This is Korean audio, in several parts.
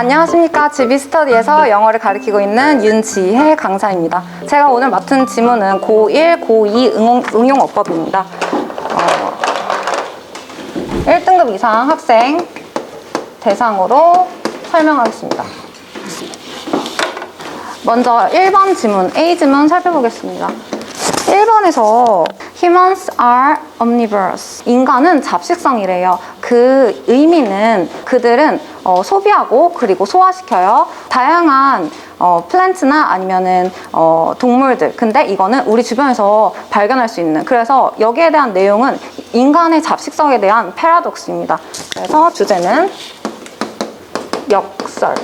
안녕하십니까. 지비스터디에서 영어를 가르치고 있는 윤지혜 강사입니다. 제가 오늘 맡은 지문은 고1, 고2 응용, 응용어법입니다. 어, 1등급 이상 학생 대상으로 설명하겠습니다. 먼저 1번 지문, A 지문 살펴보겠습니다. 1번에서 Humans are omnivorous. 인간은 잡식성이래요. 그 의미는 그들은 어, 소비하고 그리고 소화시켜요. 다양한 어, 플랜트나 아니면은 어, 동물들. 근데 이거는 우리 주변에서 발견할 수 있는. 그래서 여기에 대한 내용은 인간의 잡식성에 대한 패러독스입니다. 그래서 주제는 역설.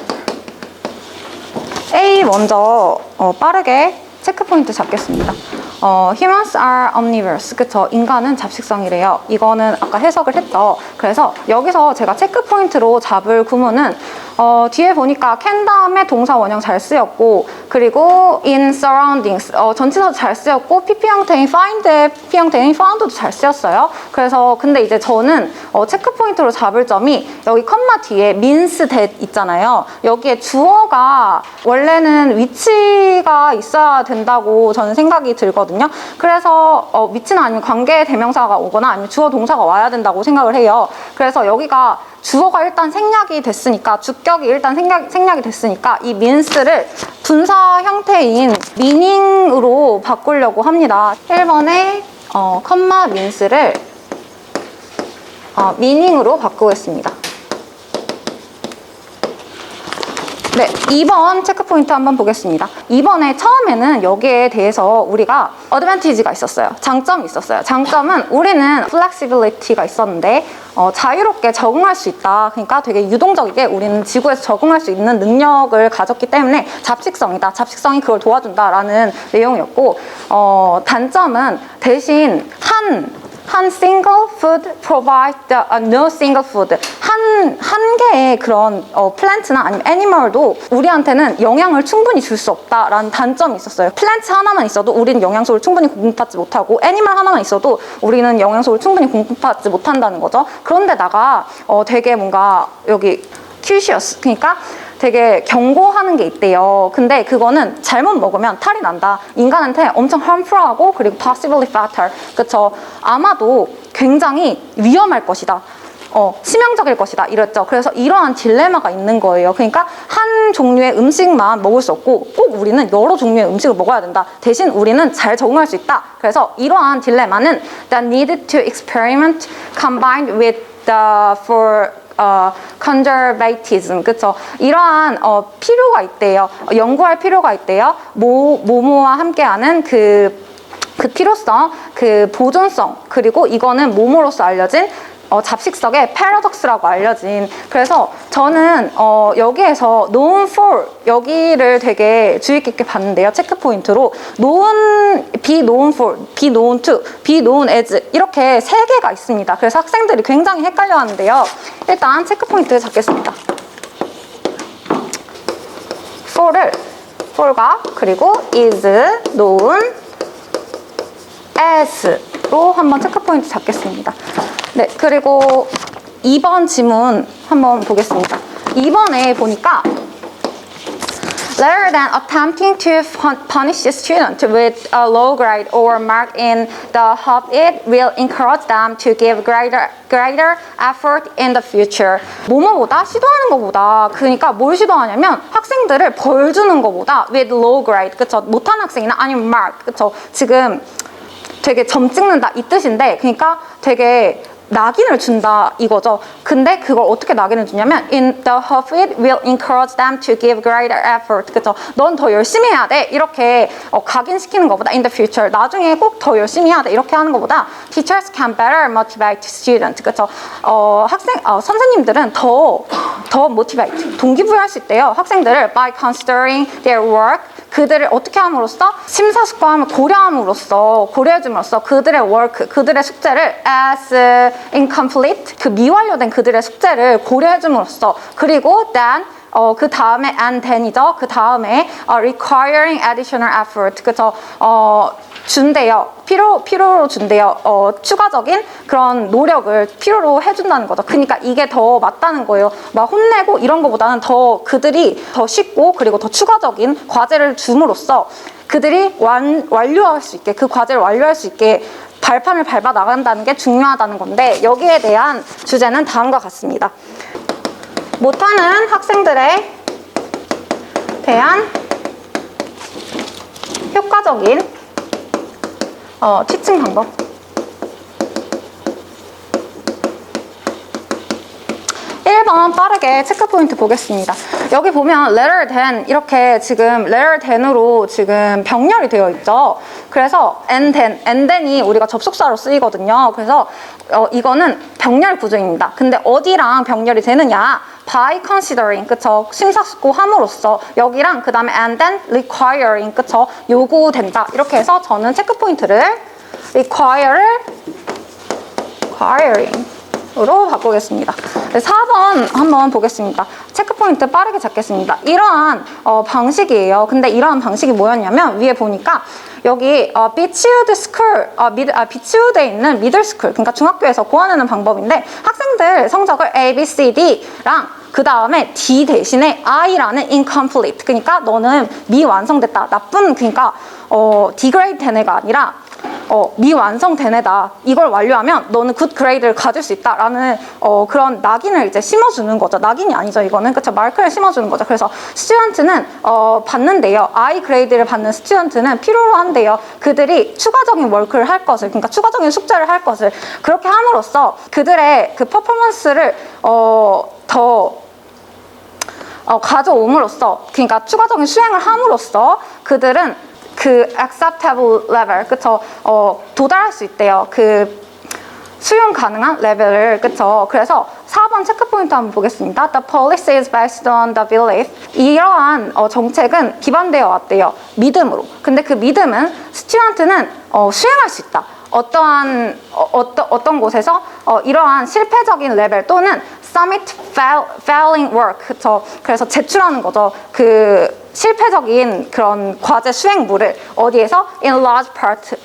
A 먼저 어, 빠르게 체크 포인트 잡겠습니다. 어, humans are omnivorous. 그쵸. 인간은 잡식성이래요. 이거는 아까 해석을 했죠. 그래서 여기서 제가 체크 포인트로 잡을 구문은 어, 뒤에 보니까 can 다음에 동사 원형 잘 쓰였고 그리고 in surroundings 어, 전치사도 잘 쓰였고 PP 형태인 find에 PP 형태인 found도 잘 쓰였어요. 그래서 근데 이제 저는 어, 체크 포인트로 잡을 점이 여기 컴마 뒤에 means that 있잖아요. 여기에 주어가 원래는 위치가 있어야 된다고 저는 생각이 들거든요. 그래서 어, 위치는 아니면 관계 대명사가 오거나 아니면 주어 동사가 와야 된다고 생각을 해요. 그래서 여기가 주어가 일단 생략이 됐으니까 주격이 일단 생략, 생략이 됐으니까 이 means를 분사 형태인 meaning으로 바꾸려고 합니다. 1번에 어, 컴마 means를 어, meaning으로 바꾸겠습니다. 네, 2번 체크포인트 한번 보겠습니다. 2번에 처음에는 여기에 대해서 우리가 어드밴티지가 있었어요. 장점이 있었어요. 장점은 우리는 플렉시빌리티가 있었는데 어, 자유롭게 적응할 수 있다. 그러니까 되게 유동적이게 우리는 지구에서 적응할 수 있는 능력을 가졌기 때문에 잡식성이다. 잡식성이 그걸 도와준다라는 내용이었고 어, 단점은 대신 한 한 single food provide the, uh, no single food 한, 한 개의 그런 어, 플랜트나 아니면 애니멀도 우리한테는 영양을 충분히 줄 수 없다라는 단점이 있었어요. 플랜트 하나만 있어도 우리는 영양소를 충분히 공급받지 못하고 애니멀 하나만 있어도 우리는 영양소를 충분히 공급받지 못한다는 거죠. 그런데다가 어, 되게 뭔가 여기 큐시어스 그러니까 되게 경고하는 게 있대요. 근데 그거는 잘못 먹으면 탈이 난다. 인간한테 엄청 harmful하고 그리고 possibly fatal. 그쵸. 아마도 굉장히 위험할 것이다. 어, 치명적일 것이다. 이랬죠. 그래서 이러한 딜레마가 있는 거예요. 그러니까 한 종류의 음식만 먹을 수 없고 꼭 우리는 여러 종류의 음식을 먹어야 된다. 대신 우리는 잘 적응할 수 있다. 그래서 이러한 딜레마는 that needed to experiment combined with the for 어, conservatism, 그쵸? 이러한 어, 필요가 있대요. 어, 연구할 필요가 있대요. 모, 모모와 함께하는 그, 그 필요성, 그 보존성, 그리고 이거는 모모로서 알려진 어, 잡식성의 패러독스라고 알려진 그래서 저는 어, 여기에서 known for 여기를 되게 주의 깊게 봤는데요 체크 포인트로 known, be known for, be known to, be known as 이렇게 세 개가 있습니다 그래서 학생들이 굉장히 헷갈려 하는데요 일단 체크 포인트 잡겠습니다 for를 for과 그리고 is known as로 한번 체크 포인트 잡겠습니다. 네, 그리고 2번 지문 한번 보겠습니다. 2번에 보니까 Rather than attempting to pun- punish a student with a low grade or mark in the hope, it will encourage them to give greater, greater effort in the future. 뭐뭐보다 시도하는 것보다 그러니까 뭘 시도하냐면 학생들을 벌 주는 것보다 with low grade 그쵸 못한 학생이나 아니면 mark 그쵸 지금 되게 점 찍는다 이 뜻인데 그러니까 되게 낙인을 준다 이거죠. 근데 그걸 어떻게 낙인을 주냐면 in the hope it will encourage them to give greater effort. 그죠? 넌 더 열심히 해야 돼. 이렇게 어, 각인시키는 것보다 in the future 나중에 꼭 더 열심히 해야 돼. 이렇게 하는 것보다 teachers can better motivate students. 그죠? 어, 학생 어, 선생님들은 더더 motivate 동기부여할 수 있대요. 학생들을 by considering their work 그들을 어떻게 함으로써 심사숙고함을 고려함으로써 고려해줌으로써 그들의 work 그들의 숙제를 as incomplete 그 미완료된 그들의 숙제를 고려해줌으로써 그리고 then 어, 그 다음에 and then이죠. 그 다음에 어, requiring additional effort. 그죠? 어, 준대요. 필요, 필요로 준대요. 어, 추가적인 그런 노력을 필요로 해준다는 거죠. 그러니까 이게 더 맞다는 거예요. 막 혼내고 이런 거보다는 더 그들이 더 쉽고 그리고 더 추가적인 과제를 줌으로써 그들이 완, 완료할 수 있게 그 과제를 완료할 수 있게 발판을 밟아 나간다는 게 중요하다는 건데 여기에 대한 주제는 다음과 같습니다. 못하는 학생들에 대한 효과적인 어, 티칭 방법. 일번 빠르게 체크 포인트 보겠습니다. 여기 보면 letter than 이렇게 지금 letter than으로 지금 병렬이 되어 있죠. 그래서 and then, and then이 우리가 접속사로 쓰이거든요. 그래서 어, 이거는 병렬 구조입니다. 근데 어디랑 병렬이 되느냐? by considering, 그쵸? 심사숙고함으로써 여기랑 그 다음에 and then requiring, 그쵸? 요구된다. 이렇게 해서 저는 체크 포인트를 require를 requiring 으로 바꾸겠습니다. 네, 4번 한번 보겠습니다. 체크포인트 빠르게 잡겠습니다. 이러한 어, 방식이에요. 근데 이러한 방식이 뭐였냐면 위에 보니까 여기 어, 비치우드 스쿨, 어, 미드, 아, 비치우드에 있는 미들 스쿨, 그러니까 중학교에서 고안하는 방법인데 학생들 성적을 A, B, C, D랑 그 다음에 D 대신에 I라는 incomplete. 그러니까 너는 미완성됐다. 나쁜, 그러니까 어, degrade 된 애가 아니라 어, 미완성된 애다. 이걸 완료하면 너는 굿 그레이드를 가질 수 있다라는 어, 그런 낙인을 이제 심어주는 거죠. 낙인이 아니죠. 이거는 그쵸 마크를 심어주는 거죠. 그래서 스튜던트는 어, 받는데요. I 그레이드를 받는 스튜던트는 필요로 한데요. 그들이 추가적인 월크를 할 것을, 그러니까 추가적인 숙제를 할 것을 그렇게 함으로써 그들의 그 퍼포먼스를 어, 더 어, 가져옴으로써 그러니까 추가적인 수행을 함으로써 그들은 그 acceptable level 그쵸? 어, 도달할 수 있대요. 그 수용 가능한 레벨을 그쵸? 그래서 4번 체크 포인트 한번 보겠습니다. The policy is based on the belief. 이러한 어, 정책은 기반되어 왔대요. 믿음으로. 근데 그 믿음은 스튜던트는 어, 수행할 수 있다. 어떠한 어, 어떠, 어떤 곳에서 어, 이러한 실패적인 레벨 또는 submit fail, failing work 그쵸? 그래서 제출하는 거죠. 그 실패적인 그런 과제 수행물을 어디에서? in large part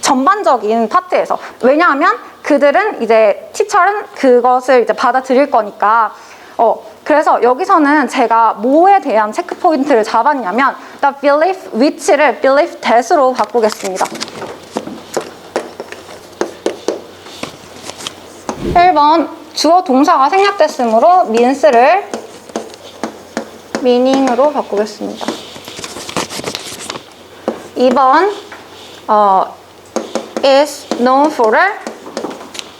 전반적인 파트에서. 왜냐하면 그들은 이제 티처는 그것을 이제 받아들일 거니까. 어 그래서 여기서는 제가 뭐에 대한 체크 포인트를 잡았냐면 the belief which를 belief that으로 바꾸겠습니다. 1번 주어 동사가 생략됐으므로 means를 meaning으로 바꾸겠습니다. 2번 어, is known for를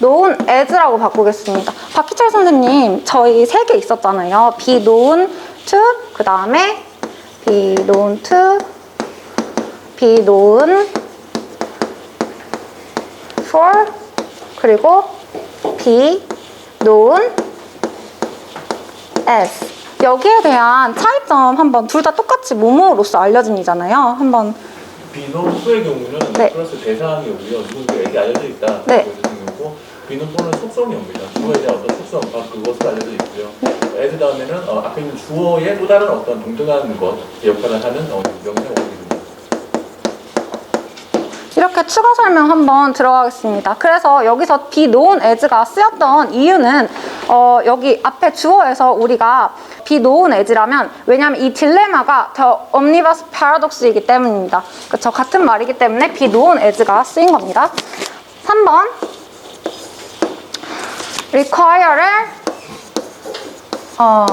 known as라고 바꾸겠습니다. 박희철 선생님 저희 세 개 있었잖아요. be known to 그 다음에 be known to be known for 그리고 be known as 여기에 대한 차이점 한번 둘 다 똑같이 모모로서 알려진이잖아요. 한번 비논 후의 경우는 네. 플러스 대상이 오고요. 누군가에게 알려져 있다. 네. 보여주는 경우고 비논 또는 속성이 옵니다. 주어에 대한 어떤 속성, 아, 그것을 알려져 있고요. 에드 다음에는 어, 앞에 있는 주어의 또 다른 어떤 동등한 것 역할을 하는 어, 명사가 오입니다. 이렇게 추가 설명 한번 들어가겠습니다. 그래서 여기서 be known as가 쓰였던 이유는 어, 여기 앞에 주어에서 우리가 be known as라면 왜냐하면 이 딜레마가 더 omnibus paradox이기 때문입니다. 그렇죠? 같은 말이기 때문에 be known as가 쓰인 겁니다. 3번 require를 어,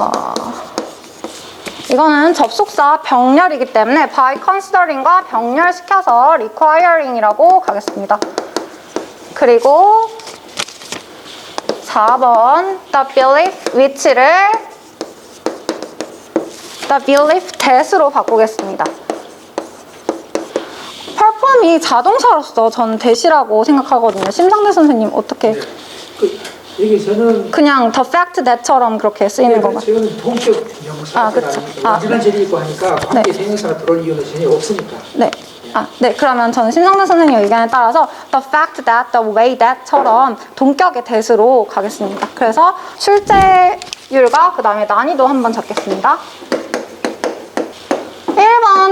이거는 접속사 병렬이기 때문에 by considering과 병렬시켜서 requiring이라고 가겠습니다. 그리고 4번 the belief which를 the belief that으로 바꾸겠습니다. perform이 자동사로서 저는 that이라고 생각하거든요. 심상대 선생님 어떻게 그 여기서는 그냥 the fact that처럼 그렇게 쓰이는 건가요? 지금 동격 명사가 아, 그쵸. 아, 완전한 절이 있고 하니까 관계 네. 생명사가 들어올 이유는 전혀 없으니까. 네. 아, 네. 그러면 저는 심상대 선생님 의견에 따라서 the fact that, the way that처럼 동격의 that으로 가겠습니다. 그래서 출제율과 그 다음에 난이도 한번 잡겠습니다.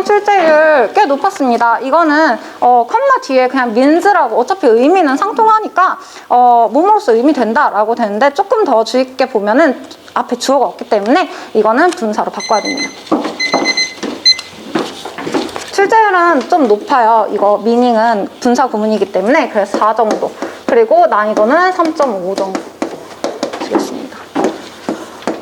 1번 이번 출제율 꽤 높았습니다. 이거는 어, 컴마 뒤에 그냥 민즈라고 어차피 의미는 상통하니까 어, 몸으로써 의미 된다라고 되는데 조금 더 주의 깊게 보면은 앞에 주어가 없기 때문에 이거는 분사로 바꿔야 됩니다. 출제율은 좀 높아요. 이거 미닝은 분사 구문이기 때문에 그래서 4 정도. 그리고 난이도는 3.5 정도 주겠습니다.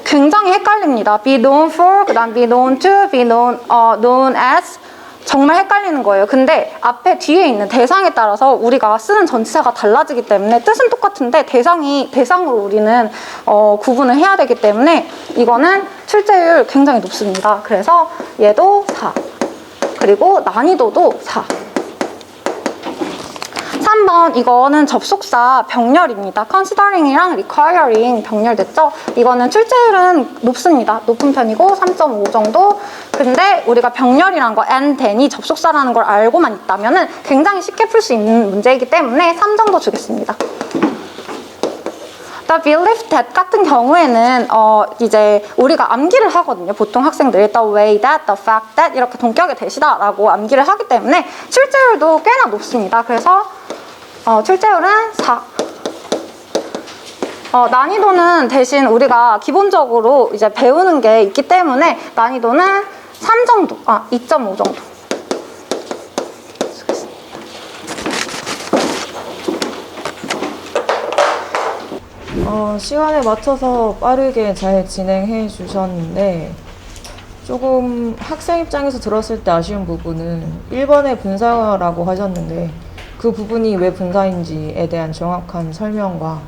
굉장히 헷갈립니다. be known for, 그 다음 be known to, be known, 어, known as. 정말 헷갈리는 거예요. 근데 앞에 뒤에 있는 대상에 따라서 우리가 쓰는 전치사가 달라지기 때문에 뜻은 똑같은데 대상이 대상으로 우리는 어, 구분을 해야 되기 때문에 이거는 출제율 굉장히 높습니다. 그래서 얘도 4. 그리고 난이도도 4. 3번 이거는 접속사 병렬입니다. considering이랑 requiring 병렬됐죠? 이거는 출제율은 높습니다. 높은 편이고 3.5 정도. 근데 우리가 병렬이란 거 and then이 접속사라는 걸 알고만 있다면 은 굉장히 쉽게 풀 수 있는 문제이기 때문에 3 정도 주겠습니다. The belief that 같은 경우에는 어 이제 우리가 암기를 하거든요. 보통 학생들이 the way that, the fact that 이렇게 동격의 대시다라고 암기를 하기 때문에 출제율도 꽤나 높습니다. 그래서 어, 출제율은 4. 어, 난이도는 대신 우리가 기본적으로 이제 배우는 게 있기 때문에 난이도는 3 정도, 아, 2.5 정도. 어, 시간에 맞춰서 빠르게 잘 진행해 주셨는데 조금 학생 입장에서 들었을 때 아쉬운 부분은 1번의 분사라고 하셨는데 그 부분이 왜 분사인지에 대한 정확한 설명과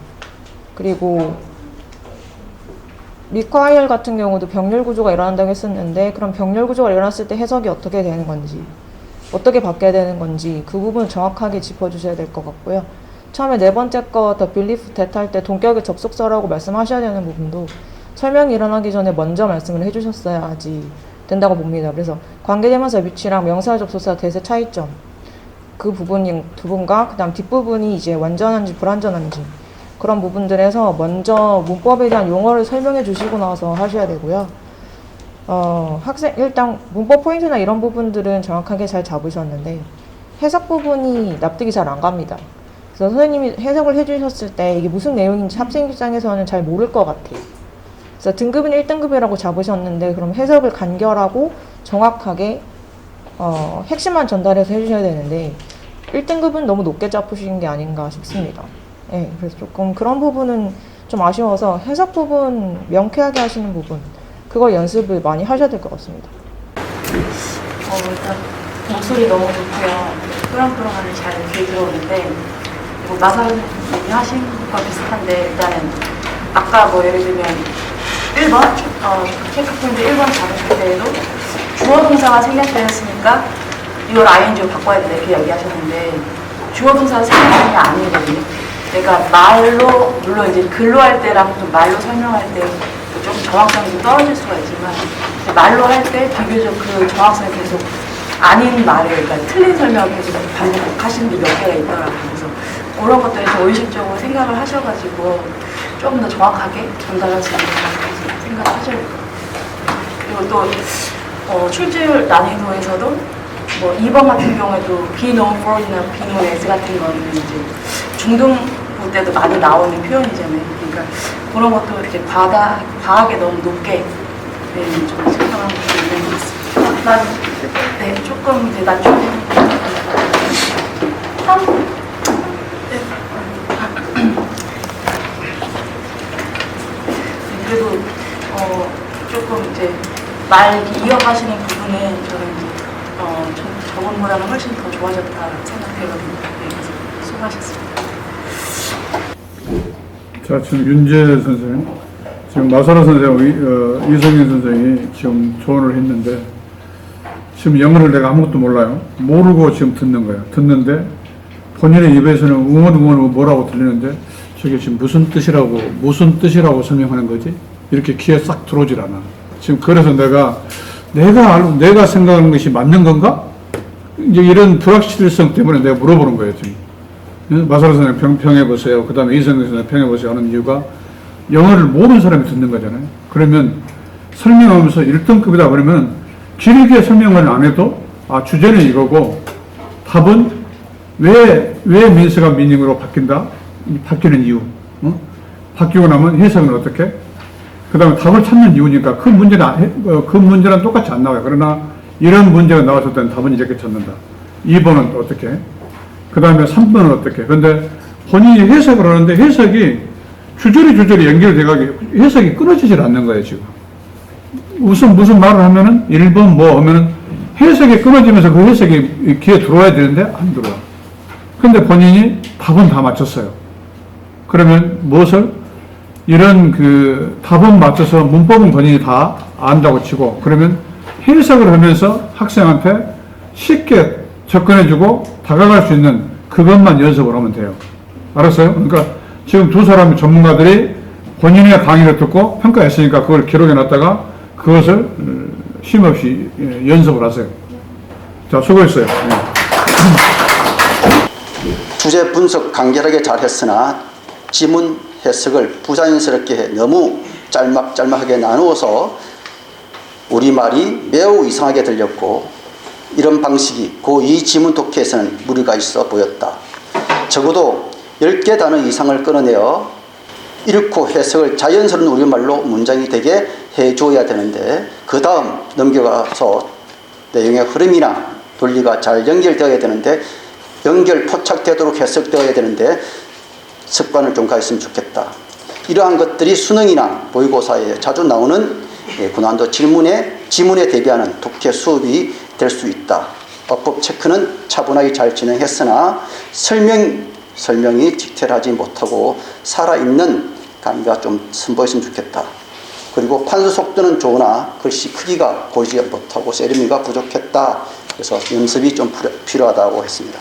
그리고 리콰이얼 같은 경우도 병렬 구조가 일어난다고 했었는데 그럼 병렬 구조가 일어났을 때 해석이 어떻게 되는 건지 어떻게 바뀌어야 되는 건지 그 부분 정확하게 짚어주셔야 될 것 같고요. 처음에 네 번째 거 더 빌리프 대타 할때 동격의 접속사라고 말씀하셔야 되는 부분도 설명이 일어나기 전에 먼저 말씀을 해주셨어야지 된다고 봅니다. 그래서 관계대명사 위치랑 명사 접속사 대세 차이점 그 부분인 부분과 그다음 뒷부분이 이제 완전한지 불완전한지 그런 부분들에서 먼저 문법에 대한 용어를 설명해 주시고 나서 하셔야 되고요. 어, 학생 일단 문법 포인트나 이런 부분들은 정확하게 잘 잡으셨는데 해석 부분이 납득이 잘 안 갑니다. 그래서 선생님이 해석을 해주셨을 때 이게 무슨 내용인지 학생 입장에서는 잘 모를 것 같아요. 그래서 등급은 1등급이라고 잡으셨는데 그럼 해석을 간결하고 정확하게 어, 핵심만 전달해서 해주셔야 되는데 1등급은 너무 높게 잡으신 게 아닌가 싶습니다. 예, 그래서 조금 그런 부분은 좀 아쉬워서 해석 부분 명쾌하게 하시는 부분 그거 연습을 많이 하셔야 될 것 같습니다. 어, 일단 목소리 너무 좋고요. 꾸렁꾸렁하는 잘 귀에 들어오는데 뭐 마사님 하신 것과 비슷한데 일단은 아까 뭐 예를 들면 1번 어, 체크포인트 1번 잡으실 때에도 주어 동사가 생략되었으니까 이걸 ing로 바꿔야 된다 이렇게 얘기하셨는데 주어 생략되는 게 아니거든요. 그러니까 말로 물론 이제 글로 할 때랑 좀 말로 설명할 때 좀 정확성이 좀 떨어질 수가 있지만 말로 할 때 비교적 그 정확성이 계속 아닌 말을 그러니까 틀린 설명을 계속 반복하시는 게 몇 개가 있더라고요. 그래서 그런 것들을 좀 의식적으로 생각을 하셔가지고 조금 더 정확하게 전달할 수 있는 생각하셔야 돼요. 그리고 또 어, 출제율 난이도에서도 뭐 2번 같은 경우에도 for이나 be known as 같은 거는 이제 중등부 때도 많이 나오는 표현이잖아요. 그러니까 그런 것도 이렇게 과다, 과하게 너무 높게 네, 좀 생각하고 있는 것 같습니다. 난, 네, 조금 이제 낮추고. 한, 네, 그래도 어, 조금 이제 말 이어가시는 부분은 저는 저, 저번보다는 훨씬 더 좋아졌다 생각되거든요. 네, 수고하셨습니다. 자, 지금 윤재 선생, 지금 마사라 선생, 이, 어, 이성현 선생이 지금 조언을 했는데, 지금 영어를 내가 아무것도 몰라요. 모르고 지금 듣는 거예요. 듣는데, 본인의 입에서는 웅얼웅얼 뭐라고 들리는데, 저게 지금 무슨 뜻이라고, 무슨 뜻이라고 설명하는 거지? 이렇게 귀에 싹 들어오질 않아. 지금 그래서 내가, 내가, 알- 내가 생각하는 것이 맞는 건가? 이제 이런 불확실성 때문에 내가 물어보는 거예요, 지금. 마사라 선생 평, 평해 보세요. 그 다음에 이성근 선생 평해 보세요. 하는 이유가 영어를 모르는 사람이 듣는 거잖아요. 그러면 설명하면서 1등급이다 그러면 길게 설명을 안 해도 아 주제는 이거고 답은 왜, 왜 민스가 미닝으로 바뀐다? 이 바뀌는 이유. 어? 바뀌고 나면 해석은 어떻게? 그 다음에 답을 찾는 이유니까 그 문제는, 안 해- 어, 그 문제랑 똑같이 안 나와요. 그러나 이런 문제가 나왔을 때는 답은 이렇게 찾는다. 2번은 어떻게? 그 다음에 3번은 어떻게? 근데 본인이 해석을 하는데 해석이 주저리 주저리 연결돼가게 해석이 끊어지질 않는 거예요, 지금. 무슨, 무슨 말을 하면은 1번 뭐 하면은 해석이 끊어지면서 그 해석이 귀에 들어와야 되는데 안 들어와. 근데 본인이 답은 다 맞췄어요. 그러면 무엇을? 이런 그 답은 맞춰서 문법은 본인이 다 안다고 치고 그러면 해석을 하면서 학생한테 쉽게 접근해주고 다가갈 수 있는 그것만 연습을 하면 돼요. 알았어요? 그러니까 지금 두 사람의 전문가들이 본인의 강의를 듣고 평가했으니까 그걸 기록해 놨다가 그것을 어, 쉼없이 예, 연습을 하세요. 자, 수고했어요. 예. 주제 분석 간결하게 잘 했으나 지문 해석을 부자연스럽게 해 너무 짤막짤막하게 나누어서 우리말이 매우 이상하게 들렸고 이런 방식이 고2 지문 독해에서는 무리가 있어 보였다. 적어도 10개 단어 이상을 끌어내어 읽고 해석을 자연스러운 우리말로 문장이 되게 해줘야 되는데 그 다음 넘겨가서 내용의 흐름이나 논리가 잘 연결되어야 되는데 연결 포착되도록 해석되어야 되는데 습관을 좀 가졌으면 좋겠다. 이러한 것들이 수능이나 모의고사에 자주 나오는 예, 고난도 질문에 지문에 대비하는 독해 수업이 될 수 있다. 어법 체크는 차분하게 잘 진행했으나 설명 설명이 디테일하지 못하고 살아있는 강의가 좀 선보였으면 좋겠다. 그리고 판서 속도는 좋으나 글씨 크기가 보이지 못하고 세리미가 부족했다. 그래서 연습이 좀 필요- 필요하다고 했습니다.